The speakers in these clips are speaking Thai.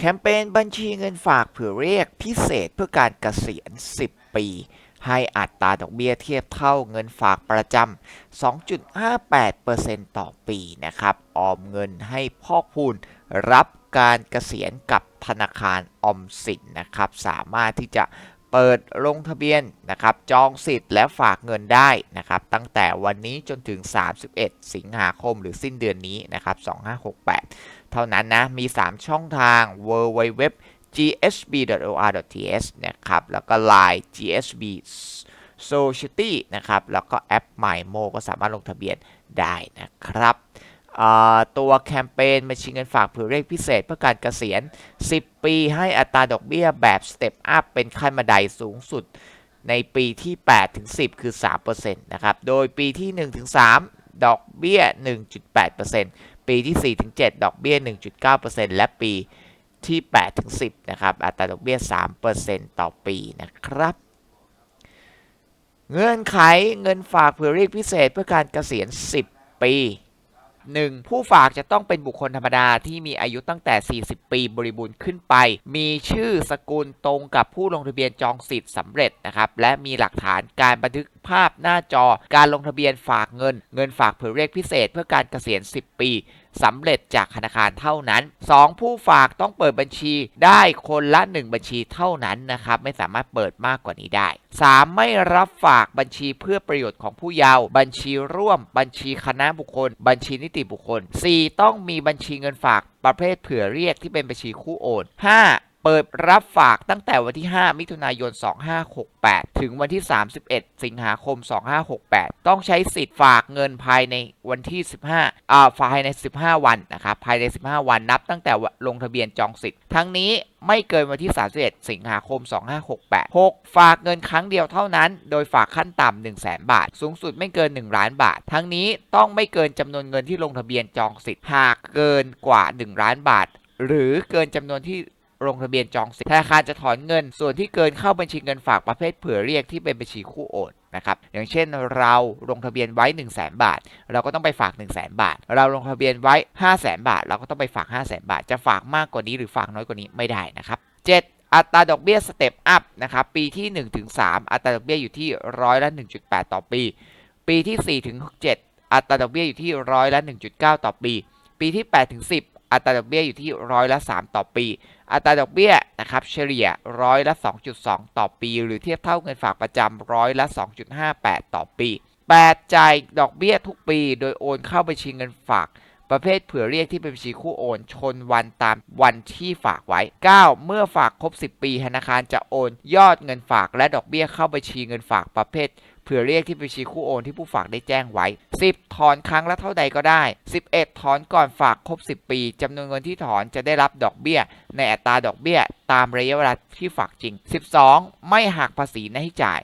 แคมเปญบัญชีเงินฝากเผื่อเรียกพิเศษเพื่อการเกษียณ 10 ปี ให้อัตราดอกเบี้ยเทียบเท่าเงินฝากประจำ 2.58%ต่อปีนะครับ ออมเงินให้พ่อกพูนรับการเกษียณกับธนาคารออมสินนะครับ สามารถที่จะเปิดลงทะเบียนนะครับ จองสิทธิ์และฝากเงินได้นะครับ ตั้งแต่วันนี้จนถึง 31 สิงหาคมหรือสิ้นเดือนนี้นะครับ 2568 เท่านั้นนะ มี 3 ช่องทาง w w w gsb.or.th นะครับ แล้วก็ Line gsb society นะครับ แล้วก็แอป MyMo ก็สามารถลงทะเบียนได้นะครับ ตัวแคมเปญบัญชีเงินฝากเผื่อเรียกพิเศษเพื่อการเกษียณ 10 ปีให้อัตราดอกเบี้ยแบบ Step Up เป็นขั้นบันไดสูงสุดในปีที่ 8 ถึง 10 คือ 3%นะครับ โดยปีที่ 1 ถึง 3 ดอกเบี้ย 1.8% ปีที่4ถึง7ดอกเบี้ย 1.9%และปีที่8ถึง10 นะครับ อัตราดอกเบี้ย 3%ต่อปีนะครับ เงื่อนไขเงินฝากเผื่อเรียกพิเศษเพื่อการเกษียณ 10 ปี 1. ผู้ฝากจะต้องเป็นบุคคลธรรมดาที่มีอายุตั้งแต่ 40 ปีบริบูรณ์ขึ้นไป มีชื่อสกุลตรงกับผู้ลงทะเบียนจองสิทธิ์สำเร็จนะครับและมีหลักฐานการบันทึกภาพหน้าจอ การลงทะเบียนฝากเงิน เงินฝากเผื่อเรียกพิเศษเพื่อการเกษียณ 10 ปี สำเร็จจากธนาคารเท่านั้น 2. ผู้ฝากต้องเปิดบัญชีได้คนละ 1 บัญชีเท่านั้นนะครับไม่สามารถเปิดมากกว่านี้ได้ 3. ไม่รับฝากบัญชีเพื่อประโยชน์ของผู้เยาว์บัญชีร่วม บัญชีคณะบุคคล บัญชีนิติบุคคล 4. ต้องมีบัญชีเงินฝากประเภทเผื่อเรียกที่เป็นบัญชีคู่โอน 5. เปิดรับฝากตั้งแต่วันที่ 5 มิถุนายน 2568 ถึงวันที่ 31 สิงหาคม 2568 ต้องใช้สิทธิ์ฝากเงินภายในวันที่ 15อ่าภายใน 15 วันนะครับ ภายใน 15 วันนับตั้งแต่ลงทะเบียนจองสิทธิ์ ทั้งนี้ไม่เกินวันที่ 31 สิงหาคม 2568 6. ฝากเงินครั้งเดียวเท่านั้น โดยฝากขั้นต่ำ 1 0 0 0 0แบาท สูงสุดไม่เกิน 1 ล้านบาท ทั้งนี้ต้องไม่เกินจำนวนเงินที่ลงทะเบียนจองสิทธิ์ หากเกินกว่า 1 ล้านบาท หรือเกินจำนวนที่ ลงทะเบียนจองสิทธิ์ธนาคารจะถอนเงิน ส่วนที่เกินเข้าบัญชีเงินฝากประเภทเผื่อเรียกที่เป็นบัญชีคู่โอนนะครับอย่างเช่นเราลงทะเบียนไว้ 1 0 0 0 0แบาท เราก็ต้องไปฝาก 1 0 0 0 0แบาท เราลงทะเบียนไว้ 5 0 0 0 0 0 บาท เราก็ต้องไปฝาก 5 0 0 0 0 0 บาท จะฝากมากกว่านี้หรือฝากน้อยกว่านี้ไม่ได้นะครับ 7. อัตราดอกเบี้ยสเต็ปอัพนะครับปีที่1ถึง3อัตราดอกเบี้ยอยู่ที่ร้อยละ 1.8 ต่อปี ปีที่4ถึง7อัตราดอกเบี้ยอยู่ที่ร้อยละ 1.9 ต่อปี ปีที่8ถึง10 อัตราดอกเบี้ยอยู่ที่ร้อยละ 3 ต่อปี อัตราดอกเบี้ยนะครับเฉลี่ยร้อยละ 2.2 ต่อปี หรือเทียบเท่าเงินฝากประจำร้อยละ 2.58 ต่อปี 8. จ่ายดอกเบี้ยทุกปี โดยโอนเข้าบัญชีเงินฝาก ประเภทเผื่อเรียกที่เป็นบัญชีคู่โอน ชนวันตามวันที่ฝากไว้ 9. เมื่อฝากครบ 10 ปี ธนาคารจะโอน ยอดเงินฝากและดอกเบี้ยเข้าบัญชีเงินฝากประเภทเผื่อเรียกที่บัญชีคู่โอนที่ผู้ฝากได้แจ้งไว้ 10 ถอนครั้งละเท่าใดก็ได้ 11 ถอนก่อนฝากครบ 10 ปีจำนวนเงินที่ถอนจะได้รับดอกเบี้ย ในอัตราดอกเบี้ย ตามระยะเวลาที่ฝากจริง 12 ไม่หักภาษีในให้จ่าย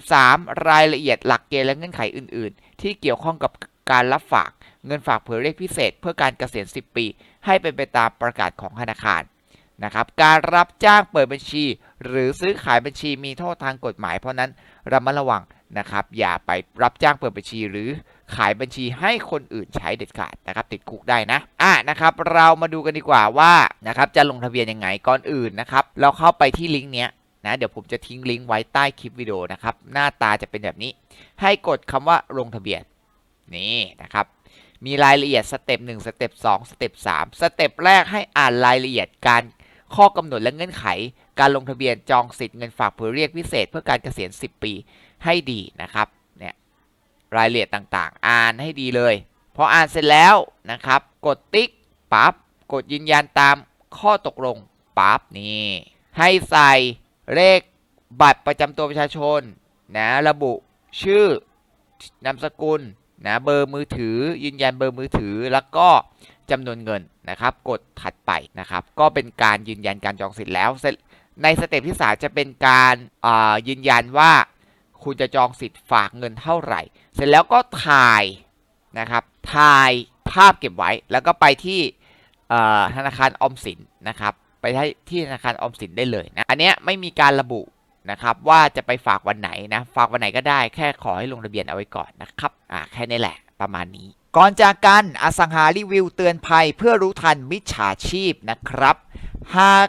13 รายละเอียดหลักเกณฑ์และเงื่อนไขอื่น ๆ ที่เกี่ยวข้องกับ การรับฝากเงินฝากเผื่อเรียกพิเศษ เพื่อการเกษียณ 10 ปี ให้เป็นไปตามประกาศของธนาคารนะครับ การรับจ้างเปิดบัญชี หรือซื้อขายบัญชีมีโทษทางกฎหมาย เพราะนั้นระมัดระวังนะครับ อย่าไปรับจ้างเปิดบัญชี หรือขายบัญชีให้คนอื่นใช้เด็ดขาดนะครับ ติดคุกได้นะอะนะครับ เรามาดูกันดีกว่าว่านะครับจะลงทะเบียนยังไงก่อนอื่นนะครับ เราเข้าไปที่ลิงก์เนี้ยนะเดี๋ยวผมจะทิ้งลิงก์ไว้ใต้คลิปวิดีโอนะครับ หน้าตาจะเป็นแบบนี้ ให้กดคำว่าลงทะเบียน นี่นะครับ มีรายละเอียดสเต็ป1สเต็ป2สเต็ป3สเต็ปแรกให้อ่านรายละเอียดการข้อกำหนดและเงื่อนไข การลงทะเบียนจองสิทธิ์เงินฝากเผื่อเรียกพิเศษ เพื่อการเกษียณ 10 ปีให้ดีนะครับเนี่ยรายละเอียดต่างๆ อ่านให้ดีเลยพออ่านเสร็จแล้วนะครับ กดติ๊กปั๊บกดยืนยันตามข้อตกลงปั๊บนี่ให้ใส่เลขบัตรประจำตัวประชาชนนะระบุชื่อนามสกุล นะเบอร์มือถือยืนยันเบอร์มือถือแล้วก็จำนวนเงินนะครับกดถัดไปนะครับก็เป็นการยืนยันการจองสิทธิ์แล้ว ในสเต็ปที่ 3 จะเป็นการยืนยันว่าคุณจะจองสิทธิ์ฝากเงินเท่าไหร่ เสร็จแล้วก็ถ่ายนะครับถ่ายภาพเก็บไว้ แล้วก็ไปที่ธนาคารออมสินนะครับไปที่ธนาคารออมสินได้เลยนะอันนี้ไม่มีการระบุนะครับว่าจะไปฝากวันไหนนะฝากวันไหนก็ได้แค่ขอให้ลงทะเบียนเอาไว้ก่อนนะครับ อ่าแค่นี้แหละประมาณนี้ ก่อนจากกันอสังหารีวิวเตือนภัยเพื่อรู้ทันมิจฉาชีพนะครับ หาก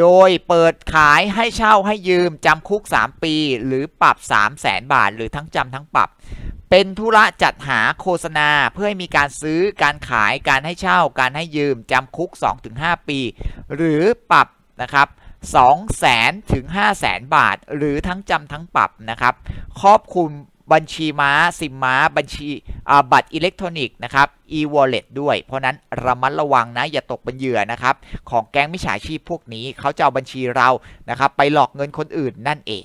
โดยเปิดขายให้เช่าให้ยืมจำคุก 3 ปี หรือปรับ 3 0 0แสนบาท หรือทั้งจำทั้งปรับ เป็นธุระจัดหาโฆษณาเพื่อให้มีการซื้อการขายการให้เช่า การให้ยืมจำคุก 2-5 ปี หรือปรับนะครับ2แสนถึง5แสนบาท หรือทั้งจำทั้งปรับนะครับ ครอบคลุมบัญชีม้าซิมม้า บัญชี บัตรอิเล็กทรอนิกส์นะครับ e-wallet ด้วย เพราะนั้นระมัดระวังนะ อย่าตกเป็นเหยื่อนะครับ ของแก๊งมิจฉาชีพพวกนี้เขาจะเอาบัญชีเรานะครับ ไปหลอกเงินคนอื่นนั่นเอง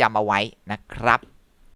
จำเอาไว้นะครับ